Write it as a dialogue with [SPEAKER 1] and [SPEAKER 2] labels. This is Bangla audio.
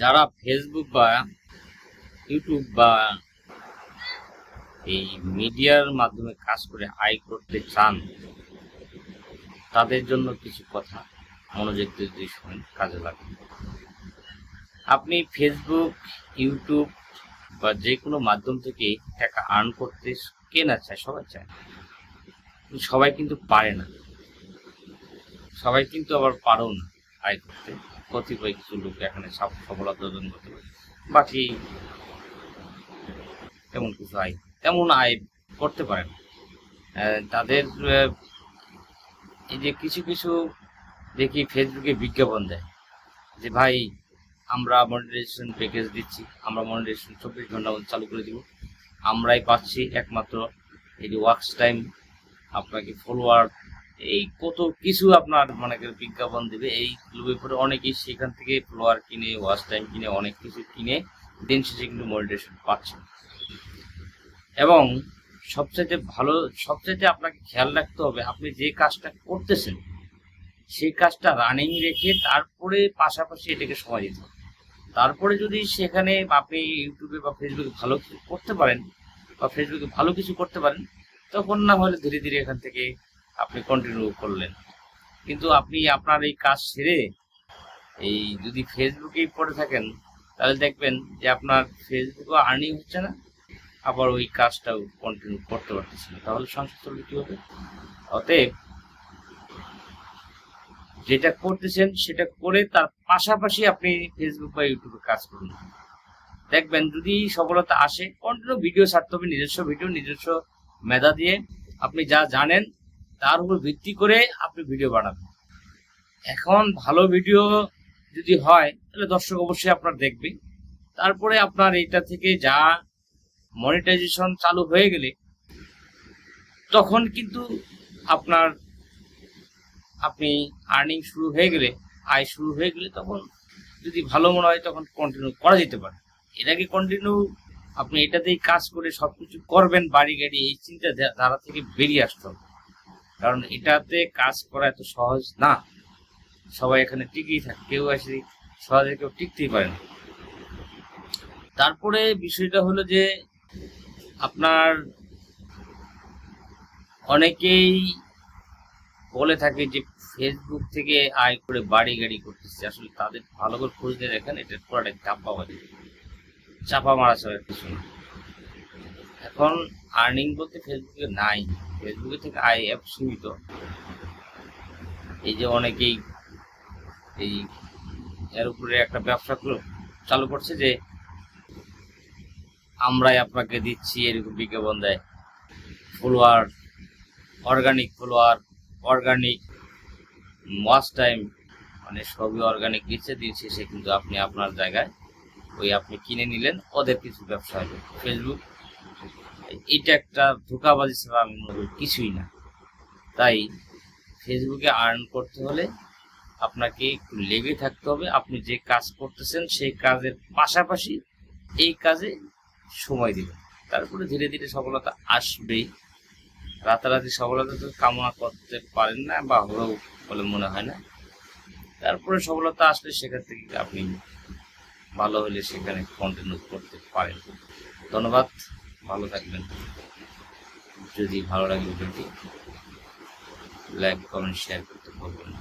[SPEAKER 1] যারা ফেসবুক বা ইউটিউব বা এই মিডিয়ার মাধ্যমে কাজ করে আয় করতে চান, তাদের জন্য কিছু কথা মনোযোগ যদি শোনেন, কাজে লাগবে। আপনি ফেসবুক ইউটিউব বা যে কোনো মাধ্যম থেকে টাকা আর্ন করতে কে না চায়, সবাই চায়। সবাই কিন্তু পারে না। সবাই কিন্তু আবার পারেও না আয় করতে। কতিপয় কিছু লোক এখানে সফ- সফলতা অর্জন করতে পারে। বাকি তেমন কিছু আয়, তেমন আয় করতে পারে না। তাদের এই যে কিছু কিছু দেখি ফেসবুকে বিজ্ঞাপন দেয় যে, ভাই, আমরা মনিটাইজেশন প্যাকেজ দিচ্ছি, আমরা মনিটাইজেশন চব্বিশ ঘণ্টা চালু করে দিব। আমরাই পাচ্ছি একমাত্র এই যে ওয়ার্কস টাইম আপনাকে ফলোয়ার এই কত কিছু আপনার মানে বিজ্ঞাপন দেবে, এই লোভে পরে অনেকেই সেখান থেকে ফ্লোয়ার কিনে ওয়াচ টাইম কিনে, অনেক কিছু কিনে, দিন শেষে কিন্তু মনিটাইজেশন পাচ্ছে। এবং সবচাইতে ভালো, সবচাইতে আপনাকে খেয়াল রাখতে হবে, আপনি যে কাজটা করতেছেন, সেই কাজটা রানিং রেখে তারপরে পাশাপাশি এটাকে সময় দিতে হবে। তারপরে যদি সেখানে আপনি ইউটিউবে বা ফেসবুকে ভালো কিছু করতে পারেন, বা ফেসবুকে ভালো কিছু করতে পারেন, তখন না হলে ধীরে ধীরে এখান থেকে আপনি কন্টিনিউ করলেন। কিন্তু আপনি আপনার এই কাজ সেরে এই যদি ফেসবুকেই পড়ে থাকেন, তাহলে দেখবেন যে আপনার ফেসবুকও আর্নিং হচ্ছে না, আবার ওই কাজটাও কন্টিনিউ করতে পারতেছে না। তাহলে সংসার চলবে হবে অতএব যেটা করতেছেন সেটা করে তার পাশাপাশি আপনি ফেসবুক বা ইউটিউবে কাজ করুন। দেখবেন যদি সফলতা আসে কন্টিনিউ ভিডিও ছাড়তে হবে, নিজস্ব ভিডিও নিজস্ব মেধা দিয়ে। আপনি যা জানেন তার উপর ভিত্তি করে আপনি ভিডিও বানাবেন। এখন ভালো ভিডিও যদি হয়, তাহলে দর্শক অবশ্যই আপনার দেখবে। তারপরে আপনার এইটা থেকে যা মনিটাইজেশন চালু হয়ে গেলে, তখন কিন্তু আপনার আপনি আর্নিং শুরু হয়ে গেলে, আয় শুরু হয়ে গেলে তখন যদি ভালো মনে হয় তখন কন্টিনিউ করা যেতে পারে। এর আগে কন্টিনিউ আপনি এটাতেই কাজ করে সবকিছু করবেন, বাড়ি গাড়ি, এই চিন্তা ধারা থেকে বেরিয়ে আসতে হবে। কারণ এটাতে কাজ করা এত সহজ না। সবাই এখানে টিকেই থাকে, কেউ আসে সহজে কেউ টিকতেই পারে না। তারপরে বিষয়টা হলো যে, আপনার অনেকেই বলে থাকে যে ফেসবুক থেকে আয় করে বাড়ি গাড়ি করতেছে। আসলে তাদের ভালো করে খোঁজ দিয়ে দেখেন এটা পুরোটা চাপা বাজে, চাপা মারা ছাড়া কিছু না। এখন আর্নিং বলতে ফেসবুকে নাই। ফেসবুকে থেকে আয় অ্যাপ সীমিত। এই যে অনেকেই এই এর উপরে একটা ব্যবসা চালু করছে যে আমরাই আপনাকে দিচ্ছি এরকম বিজ্ঞাপন দেয়। Follower organic follower organic watch time মানে সবই অর্গানিক দিচ্ছে দিচ্ছে সে কিন্তু আপনি আপনার জায়গায় ওই আপনি কিনে নিলেন, ওদের কিছু ব্যবসা হবে। ফেসবুক এটা একটা ধোকাবাজি ছাড়া আমি মনে কিছুই না। তাই ফেসবুকে আর্ন করতে হলে আপনাকে একটু লেগে থাকতে হবে। আপনি যে কাজ করতেছেন সেই কাজের পাশাপাশি এই কাজে সময় দিবেন। তারপরে ধীরে ধীরে সফলতা আসবেই রাতারাতি সফলতা তো কামনা করতে পারেন না বা হলেও বলে মনে হয় না। তারপরে সফলতা আসলে সেখান থেকে আপনি ভালো হলে সেখানে কন্টিনিউ করতে পারেন। ধন্যবাদ। ভালো থাকবেন। যদি ভালো লাগে ভিডিওটি লাইক কমেন্ট শেয়ার করতে ভুলবেন না।